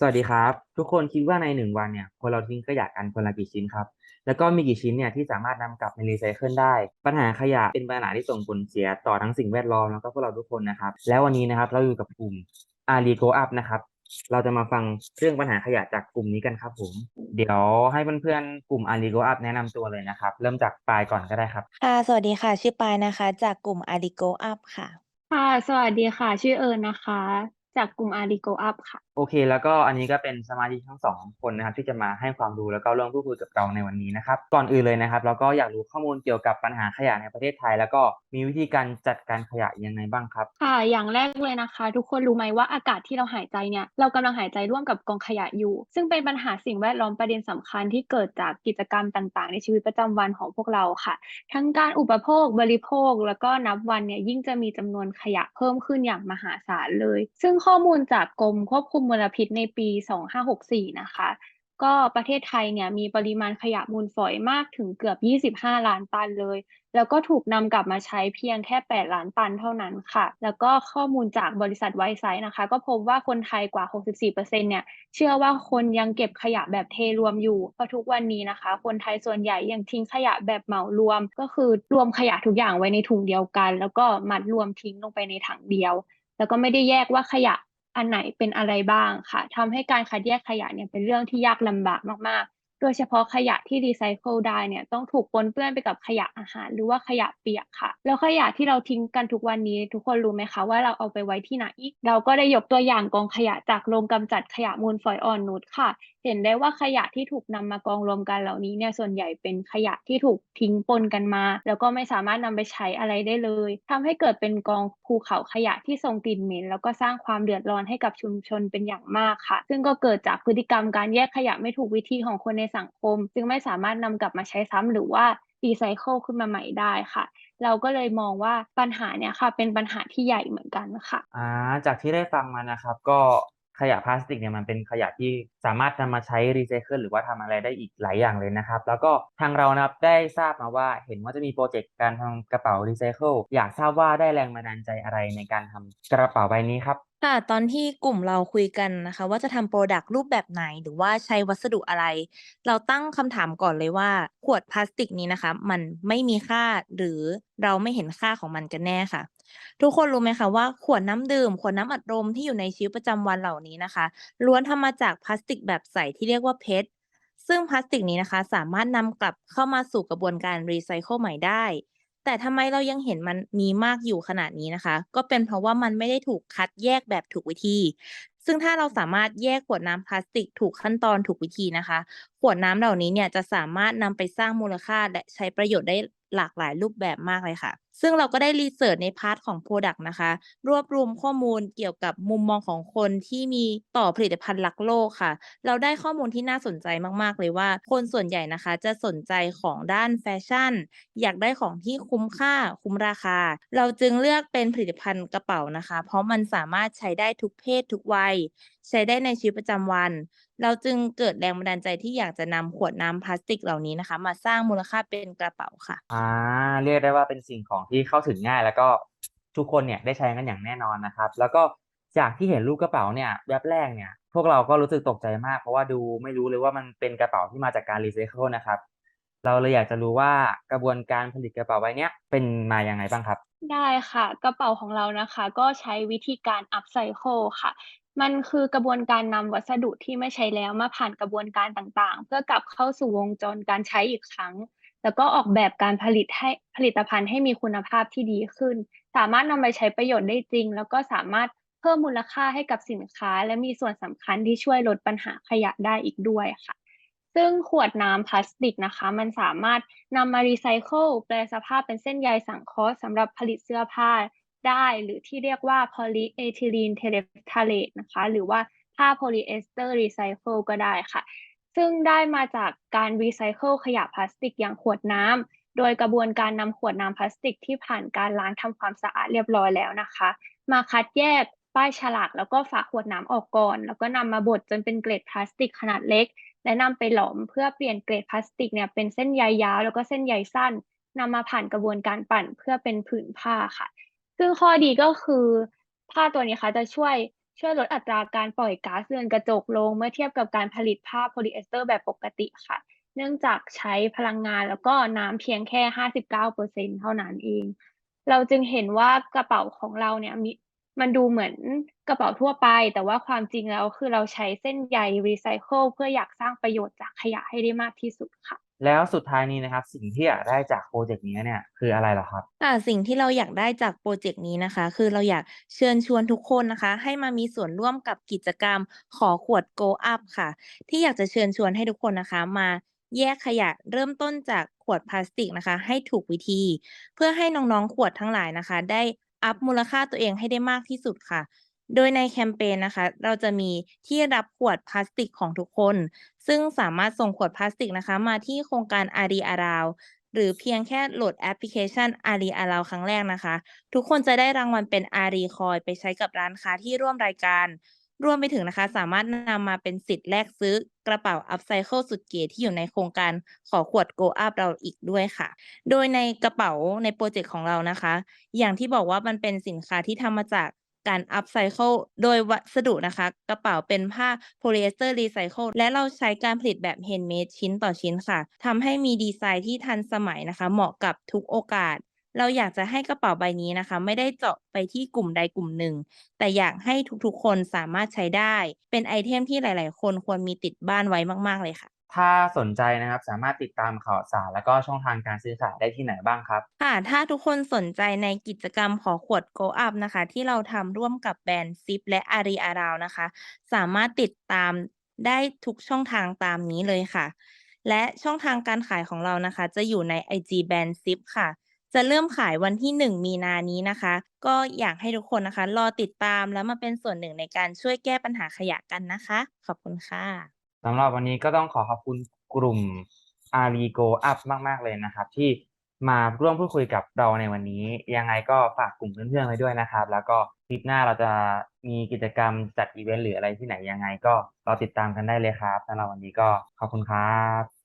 สวัสดีครับ ทุกคนคิดว่าในหนึ่งวันเนี่ยคนเราทิ้งขยะกันคนละกี่ชิ้นครับ แล้วก็มีกี่ชิ้นเนี่ยที่สามารถนำกลับมารีไซเคิลได้ ปัญหาขยะเป็นปัญหาที่ส่งผลเสียต่อทั้งสิ่งแวดล้อมแล้วก็พวกเราทุกคนนะครับ แล้ววันนี้นะครับเราอยู่กับกลุ่ม a r i Go Up นะครับ เราจะมาฟังเรื่องปัญหาขยะจากกลุ่มนี้กันครับผม เดี๋ยวให้เพื่อนๆกลุ่ม a r i Go Up แนะนำตัวเลยนะครับ เริ่มจากปายก่อนก็ได้ครับค่ะสวัสดีค่ะ ชื่อปายนะคะ จากกลุ่ม Aligo Up ค่ะ ค่ะ สวัสดีค่ะ ชื่อเอิญนะคะ จากกลุ่ม Arigo Up ค่ะ โอเค แล้วก็อันนี้ก็เป็นสมาชิกทั้งสองคนนะครับที่จะมาให้ความรู้แล้วก็ร่วมพูดคุยกับเราในวันนี้นะครับ ก่อนอื่นเลยนะครับเราก็อยากรู้ข้อมูลเกี่ยวกับปัญหาขยะในประเทศไทย แล้วก็มีวิธีการจัดการขยะยังไงบ้างครับค่ะอย่างแรกเลยนะคะ ทุกคนรู้ไหมว่าอากาศที่เราหายใจเนี่ยเรากำลังหายใจร่วมกับกองขยะอยู่ ซึ่งเป็นปัญหาสิ่งแวดล้อมประเด็นสำคัญที่เกิดจากกิจกรรมต่าง ๆ ในชีวิตประจำวันของพวกเราค่ะ ทั้งการอุปโภคบริโภค แล้วก็นับวันเนี่ยยิ่งจะมีจำนวนขยะเพิ่มขึ้นอย่างมหาศาลเลย ซึ่งข้อมูลจากกรมควบคุมมลพิษในปี 2564 นะคะ ก็ประเทศไทยเนี่ยมีปริมาณขยะมูลฝอยมากถึงเกือบ 25 ล้านตันเลย แล้วก็ถูกนำกลับมาใช้เพียงแค่ 8 ล้านตันเท่านั้นค่ะ แล้วก็ข้อมูลจากบริษัทไวซ์ไซต์นะคะ ก็พบว่าคนไทยกว่า 64%เนี่ยเชื่อว่าคนยังเก็บขยะแบบเทรวมอยู่ เพราะทุกวันนี้นะคะ คนไทยส่วนใหญ่ยังทิ้งขยะแบบเหมารวม ก็คือรวมขยะทุกอย่างไว้ในถุงเดียวกัน แล้วก็มัดรวมทิ้งลงไปในถังเดียวแล้วก็ไม่ได้แยกว่าขยะ อันไหนเป็นอะไรบ้างค่ะทำให้การคัดแยกขยะเนี่ยเป็นเรื่องที่ยากลำบากมาก ดยเฉพาะขยะที่รีไซเคิลได้เนี่ยต้องถูกปนเปื้อนไปกับขยะอาหาร หรือว่าขยะเปียกค่ะ แล้วขยะที่เราทิ้งกันทุกวันนี้ ทุกคนรู้ไหมคะว่าเราเอาไปไว้ที่ไหน เราก็ได้ยกตัวอย่างกองขยะจากโรงกำจัดขยะมูลฝอยอ่อนนุชค่ะ เห็นได้ว่าขยะที่ถูกนำมากองรวมกันเหล่านี้เนี่ยส่วนใหญ่เป็นขยะที่ถูกทิ้งปนกันมา แล้วก็ไม่สามารถนำไปใช้อะไรได้เลยทำให้เกิดเป็นกองภูเขาขยะที่ส่งกลิ่นเหม็นแล้วก็สร้างความเดือดร้อนให้กับชุมชนเป็นอย่างมากค่ะ ซึ่งก็เกิดจากพฤติกรรมการแยกขยะไม่ถูกวิธีของคนในสังคม จึงไม่สามารถนำกลับมาใช้ซ้ำหรือว่ารีไซเคิลขึ้นมาใหม่ได้ค่ะ เราก็เลยมองว่าปัญหาเนี่ยค่ะ เป็นปัญหาที่ใหญ่เหมือนกันค่ะอ่าจากที่ได้ฟังมานะครับ ก็ขยะพลาสติกเนี่ยมันเป็นขยะที่สามารถนำมาใช้รีไซเคิลหรือว่าทำอะไรได้อีกหลายอย่างเลยนะครับ แล้วก็ทางเรานะครับได้ทราบมาว่าเห็นว่าจะมีโปรเจกต์การทำกระเป๋ารีไซเคิลอยากทราบว่าได้แรงบันดาลใจอะไรในการทำกระเป๋าใบนี้ครับ ค่ะ ตอนที่กลุ่มเราคุยกันนะคะ ว่าจะทำโปรดักต์รูปแบบไหน หรือว่าใช้วัสดุอะไร เราตั้งคำถามก่อนเลยว่า ขวดพลาสติกนี้นะคะ มันไม่มีค่าหรือเราไม่เห็นค่าของมันกันแน่ค่ะ ทุกคนรู้ไหมคะว่าขวดน้ำดื่ม ขวดน้ำอัดลมที่อยู่ในชีวิตประจำวันเหล่านี้นะคะ ล้วนทำมาจากพลาสติกแบบใสที่เรียกว่าเพชรซึ่งพลาสติกนี้นะคะ สามารถนำกลับเข้ามาสู่กระบวนการรีไซเคิลใหม่ได้ แต่ทำไมเรายังเห็นมันมีมากอยู่ขนาดนี้นะคะ ก็เป็นเพราะว่ามันไม่ได้ถูกคัดแยกแบบถูกวิธี ซึ่งถ้าเราสามารถแยกขวดน้ำพลาสติกถูกขั้นตอนถูกวิธีนะคะ ขวดน้ำเหล่านี้เนี่ยจะสามารถนำไปสร้างมูลค่าและใช้ประโยชน์ได้หลากหลายรูปแบบมากเลยค่ะ ซึ่งเราก็ได้รีเสิร์ชในพาร์ทของ Product นะคะ รวบรวมข้อมูลเกี่ยวกับมุมมองของคนที่มีต่อผลิตภัณฑ์รักโลกค่ะ เราได้ข้อมูลที่น่าสนใจมากๆ เลยว่า คนส่วนใหญ่นะคะ จะสนใจของด้านแฟชั่น อยากได้ของที่คุ้มค่าคุ้มราคา เราจึงเลือกเป็นผลิตภัณฑ์กระเป๋านะคะ เพราะมันสามารถใช้ได้ทุกเพศทุกวัย ใช้ได้ในชีวิตประจำวัน เราจึงเกิดแรงบันดาลใจที่อยากจะนำขวดน้ำพลาสติกเหล่านี้นะคะ มาสร้างมูลค่าเป็นกระเป๋าค่ะ อ่า เรียกได้ว่าเป็นสิ่งของที่เข้าถึงง่าย แล้วก็ทุกคนเนี่ยได้ใช้กันอย่างแน่นอนนะครับ แล้วก็จากที่เห็นรูปกระเป๋าเนี่ยแวบแรกเนี่ย พวกเราก็รู้สึกตกใจมาก เพราะว่าดูไม่รู้เลยว่ามันเป็นกระเป๋าที่มาจากการรีไซเคิลนะครับ เราเลยอยากจะรู้ว่ากระบวนการผลิตกระเป๋าใบเนี้ยเป็นมาอยังไงบ้างครับ ได้ค่ะกระเป๋าของเรานะคะ ก็ใช้วิธีการ upcycle ค่ะ มันคือกระบวนการนำวัสดุที่ไม่ใช้แล้วมาผ่านกระบวนการต่างๆ เพื่อกลับเข้าสู่วงจรการใช้อีกครั้ง แล้วก็ออกแบบการผลิตให้ผลิตภัณฑ์ให้มีคุณภาพที่ดีขึ้น สามารถนำไปใช้ประโยชน์ได้จริง แล้วก็สามารถเพิ่มมูลค่าให้กับสินค้า และมีส่วนสำคัญที่ช่วยลดปัญหาขยะได้อีกด้วยค่ะ ซึ่งขวดน้ำพลาสติกนะคะ มันสามารถนำมารีไซเคิลแปลสภาพเป็นเส้นใยสังเคราะห์สำหรับผลิตเสื้อผ้าได้หรือที่เรียกว่า polyethylene terephthalate นะคะ หรือว่าผ้าโพลีเอสเตอร์รีไซเคิลก็ได้ค่ะ ซึ่งได้มาจากการรีไซเคิลขยะพลาสติกอย่างขวดน้ำ โดยกระบวนการนำขวดน้ำพลาสติกที่ผ่านการล้างทำความสะอาดเรียบร้อยแล้วนะคะ มาคัดแยกป้ายฉลากแล้วก็ฝาขวดน้ำออกก่อน แล้วก็นำมาบดจนเป็นเกล็ดพลาสติกขนาดเล็ก และนำไปหลอมเพื่อเปลี่ยนเกรดพลาสติกเนี่ยเป็นเส้นใยยาวแล้วก็เส้นใยสั้นนำมาผ่านกระบวนการปั่นเพื่อเป็นผืนผ้าค่ะ ซึ่งข้อดีก็คือผ้าตัวนี้ค่ะจะช่วย ช่วยลดอัตราการปล่อยก๊าซเรือนกระจกลง เมื่อเทียบกับการผลิตผ้าโพลีเอสเตอร์แบบปกติค่ะ เนื่องจากใช้พลังงานแล้วก็น้ำเพียงแค่ 59%เท่านั้นเอง เราจึงเห็นว่ากระเป๋าของเราเนี่ยมีมันดูเหมือนกระเป๋าทั่วไป แต่ว่าความจริงแล้วคือเราใช้เส้นใยรีไซเคิลเพื่ออยากสร้างประโยชน์จากขยะให้ได้มากที่สุดค่ะ แล้วสุดท้ายนี้นะครับ สิ่งที่อยากได้จากโปรเจกต์นี้เนี่ยคืออะไรเหรอครับค่ะสิ่งที่เราอยากได้จากโปรเจกต์นี้นะคะ คือเราอยากเชิญชวนทุกคนนะคะ ให้มามีส่วนร่วมกับกิจกรรมขอขวด Go Up ค่ะ ที่อยากจะเชิญชวนให้ทุกคนนะคะมาแยกขยะเริ่มต้นจากขวดพลาสติกนะคะ ให้ถูกวิธี เพื่อให้น้องๆขวดทั้งหลายนะคะ ได้อัพมูลค่าตัวเองให้ได้มากที่สุดค่ะ โดยในแคมเปญนะคะ เราจะมีที่รับขวดพลาสติกของทุกคน ซึ่งสามารถส่งขวดพลาสติกนะคะ มาที่โครงการอารีอาราวหรือเพียงแค่โหลดแอปพลิเคชันอารีอาราวครั้งแรกนะคะ ทุกคนจะได้รางวัลเป็นอารีคอยไปใช้กับร้านค้าที่ร่วมรายการรวมไปถึงนะคะ สามารถนำมาเป็นสิทธิ์แลกซื้อกระเป๋าอัพไซเคิลสุดเก๋ที่อยู่ในโครงการขอขวด Go Up เราอีกด้วยค่ะ โดยในกระเป๋าในโปรเจกต์ของเรานะคะ อย่างที่บอกว่ามันเป็นสินค้าที่ทำมาจาก การอัพไซเคิลโดยวัสดุนะคะ กระเป๋าเป็นผ้าโพลีเอสเตอร์รีไซเคิลและเราใช้การผลิตแบบเฮนด์เมดชิ้นต่อชิ้นค่ะทำให้มีดีไซน์ที่ทันสมัยนะคะ เหมาะกับทุกโอกาส เราอยากจะให้กระเป๋าใบนี้นะคะ ไม่ได้เจาะไปที่กลุ่มใดกลุ่มหนึ่ง แต่อยากให้ทุกๆคนสามารถใช้ได้ เป็นไอเทมที่หลาย ๆ คนควรมีติดบ้านไว้มาก ๆ เลยค่ะ ถ้าสนใจนะครับสามารถติดตามข่าวสารแล้วก็ช่องทางการซื้อขายได้ที่ไหนบ้างครับ ค่ะ ถ้าทุกคนสนใจในกิจกรรมขอขวด Go Up นะคะ ที่เราทำร่วมกับแบรนด์ซิปและอารีอาราวนะคะ สามารถติดตามได้ทุกช่องทางตามนี้เลยค่ะ และช่องทางการขายของเรานะคะ จะอยู่ใน IG แบรนด์ซิปค่ะ จะเริ่มขายวันที่ 1 มีนานี้นะคะ ก็อยากให้ทุกคนนะคะ รอติดตามแล้วมาเป็นส่วนหนึ่งในการช่วยแก้ปัญหาขยะกันนะคะ ขอบคุณค่ะ สำหรับวันนี้ก็ต้องขอขอบคุณกลุ่ม a r i Go Up มาก ๆ เลยนะครับ ที่มาร่วมพูดคุยกับเราในวันนี้ ยังไงก็ฝากกลุ่มเพื่อนๆไว้ด้วยนะครับ แล้วก็คลิปหน้าเราจะมีกิจกรรมจัดอีเวนต์หรืออะไรที่ไหนยังไง ก็รอติดตามกันได้เลยครับสำหรับวันนี้ก็ขอบคุณครับ